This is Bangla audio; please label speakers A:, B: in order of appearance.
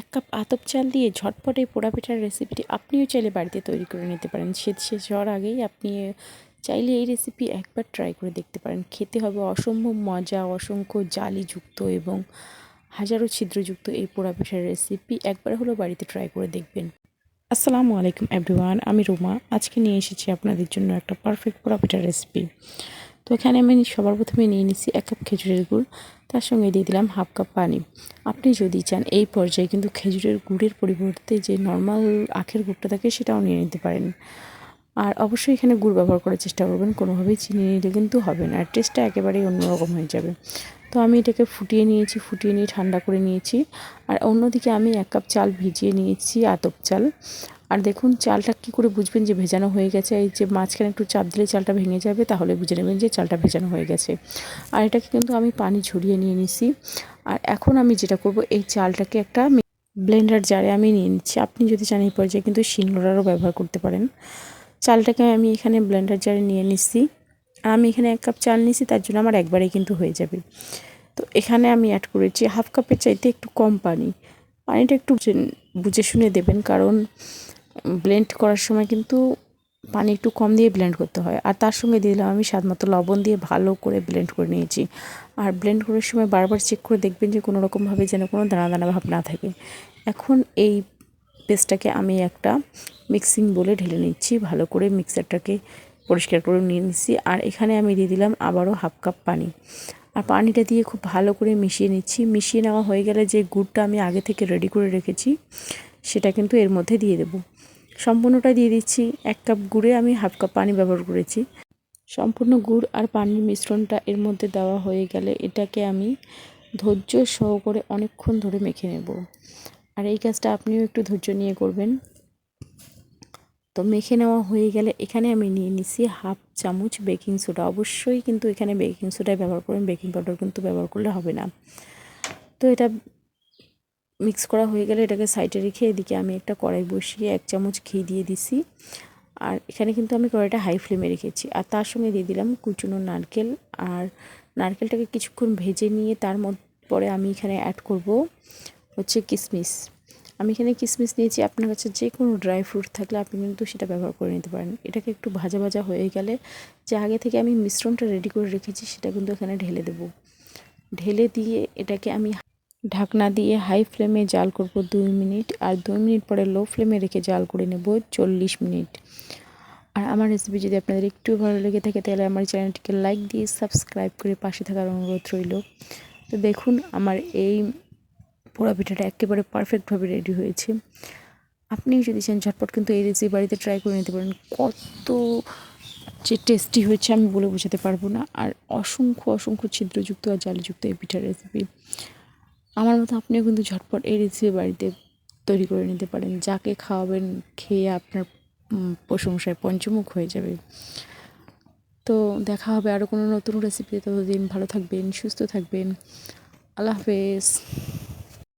A: এক কাপ আতপ চাল দিয়ে ঝটপট এই পোড়া পিঠার রেসিপিটি আপনিও চাইলে বাড়িতে তৈরি করে নিতে পারেন। শীত শেষ হওয়ার আগেই আপনি চাইলে এই রেসিপি একবার ট্রাই করে দেখতে পারেন। খেতে হবে অসম্ভব মজা, অসংখ্য জালিযুক্ত এবং হাজারো ছিদ্রযুক্ত এই পোড়া পিঠার রেসিপি একবার হলেও বাড়িতে ট্রাই করে দেখবেন। আসসালামু আলাইকুম এভরিওয়ান, আমি রুমা। আজকে নিয়ে এসেছি আপনাদের জন্য একটা পারফেক্ট পোড়া পিঠার রেসিপি তো এখানে আমি সবার প্রথমে নিয়ে নিচ্ছি এক কাপ খেজুরের গুড়। তার সঙ্গে দিয়ে দিলাম হাফ কাপ পানি। আপনি যদি চান এই পর্যায়ে কিন্তু খেজুরের গুড়ের পরিবর্তে যে নর্মাল আখের গুড়টা থাকে সেটাও নিয়ে নিতে পারেন। আর অবশ্যই এখানে গুড় ব্যবহার করার চেষ্টা করবেন, কোনোভাবেই চিনি নিলে কিন্তু হবে না। আর টেস্টটা একেবারেই অন্যরকম হয়ে যাবে। তো আমি এটাকে ফুটিয়ে নিয়েছি, ফুটিয়ে নিয়ে ঠান্ডা করে নিয়েছি। আর অন্যদিকে আমি এক কাপ চাল ভিজিয়ে নিয়েছি আতপ চাল। আর দেখুন, চালটা কি করে বুঝবেন যে ভেজানো হয়ে গেছে? এই যে মাঝখানে একটু চাপ দিলে চালটা ভেঙে যাবে, তাহলে বুঝে নেবেন যে চালটা ভেজানো হয়ে গেছে। আর এটাকে কিন্তু আমি পানি ঝরিয়ে নিয়ে নিছি। আর এখন আমি যেটা করব, এই চালটাকে একটা ব্লেন্ডার জারে আমি নিয়ে নিচ্ছি। আপনি যদি চান এই পর্যায়ে কিন্তু শিলনোড়ারও ব্যবহার করতে পারেন। চালটাকে আমি এখানে ব্লেন্ডার জারে নিয়ে নিচ্ছি আর আমি এখানে এক কাপ চাল নিছি, তার জন্য আমার একবারেই কিন্তু হয়ে যাবে। তো এখানে আমি অ্যাড করেছি হাফ কাপের চাইতে একটু কম পানি। পানিটা একটু বুঝে শুনে দেবেন, কারণ ব্লেন্ড করার সময় কিন্তু পানি একটু কম দিয়ে ব্লেন্ড করতে হয়। আর তার সঙ্গে দিলাম আমি স্বাদ মতো লবণ দিয়ে ভালো করে ব্লেন্ড করে নিয়েছি। আর ব্লেন্ড করার সময় বারবার চেক করে দেখবেন যে কোনো রকমভাবে যেন কোনো দানা দানা ভাব না থাকে। এখন এই পেস্টটাকে আমি একটা মিক্সিং বলে ঢেলে নিচ্ছি, ভালো করে মিক্সারটাকে পরিষ্কার করে নিয়ে নিচ্ছি। আর এখানে আমি দিয়ে দিলাম আবারও হাফ কাপ পানি। আর পানিটা দিয়ে খুব ভালো করে মিশিয়ে নিচ্ছি। মিশিয়ে নেওয়া হয়ে গেলে যে গুড়টা আমি আগে থেকে রেডি করে রেখেছি, সেটা কিন্তু এর মধ্যে দিয়ে দেবো। সম্পূর্ণটা দিয়ে দিচ্ছি। এক কাপ গুড়ে আমি হাফ কাপ পানি ব্যবহার করেছি। সম্পূর্ণ গুড় আর পানির মিশ্রণটা এর মধ্যে দেওয়া হয়ে গেলে এটাকে আমি ধৈর্য সহকারে অনেকক্ষণ ধরে মেখে নেব। আর এই কাজটা আপনিও একটু ধৈর্য নিয়ে করবেন। তো মেখে নেওয়া হয়ে গেলে এখানে আমি নিয়ে নিছি হাফ চামচ বেকিং সোডা। অবশ্যই কিন্তু এখানে বেকিং সোডাই ব্যবহার করবেন। বেকিং পাউডার কিন্তু ব্যবহার করলে হবে না। তো এটা মিক্স করা হয়ে গেলে এটাকে সাইডে রেখে এদিকে আমি একটা কড়াই বসিয়ে এক চামচ ঘি দিয়ে দিছি। আর এখানে কিন্তু আমি কড়াইটা হাই ফ্লেমে রেখেছি। আর তার সঙ্গে দিয়ে দিলাম কুচুনো নারকেল। আর নারকেলটাকে কিছুক্ষণ ভেজে নিয়ে তার পরে আমি এখানে অ্যাড করব হচ্ছে কিশমিশ আমি এখানে কিশমিশ নিয়েছি। আপনার কাছে যে কোনো ড্রাই ফ্রুট থাকলে আপনি কিন্তু সেটা ব্যবহার করে নিতে পারেন। এটাকে একটু ভাজা ভাজা হয়ে গেলে যে আগে থেকে আমি মিশ্রণটা রেডি করে রেখেছি সেটা কিন্তু এখানে ঢেলে দেব। ঢেলে দিয়ে এটাকে আমি ঢাকনা দিয়ে হাই ফ্লেমে জাল করব দুই মিনিট আর দুই মিনিট পরে লো ফ্লেমে রেখে জাল করে নেব চল্লিশ মিনিট। আর আমার রেসিপি যদি আপনাদের একটু ভালো লেগে থাকে তাহলে আমার চ্যানেলটিকে লাইক দিয়ে সাবস্ক্রাইব করে পাশে থাকার অনুরোধ রইল। তো দেখুন, আমার এই পোড়া পিঠাটা একেবারে পারফেক্টভাবে রেডি হয়েছে। আপনি যদি চান ঝটপট কিন্তু এই রেসিপি বাড়িতে ট্রাই করে নিতে পারেন। কত যে টেস্টি হয়েছে আমি বলে বোঝাতে পারব না। আর অসংখ্য অসংখ্য ছিদ্রযুক্ত আর জালিযুক্ত এই পিঠার রেসিপি আমার মতো আপনিও কিন্তু ঝটপট এই রেসিপি বাড়িতে তৈরি করে নিতে পারেন। যাকে খাওয়াবেন খেয়ে আপনার প্রশংসায় পঞ্চমুখ হয়ে যাবে। তো দেখা হবে আরও কোনো নতুন রেসিপি ততদিন ভালো থাকবেন, সুস্থ থাকবেন। আল্লাহ হাফেজ।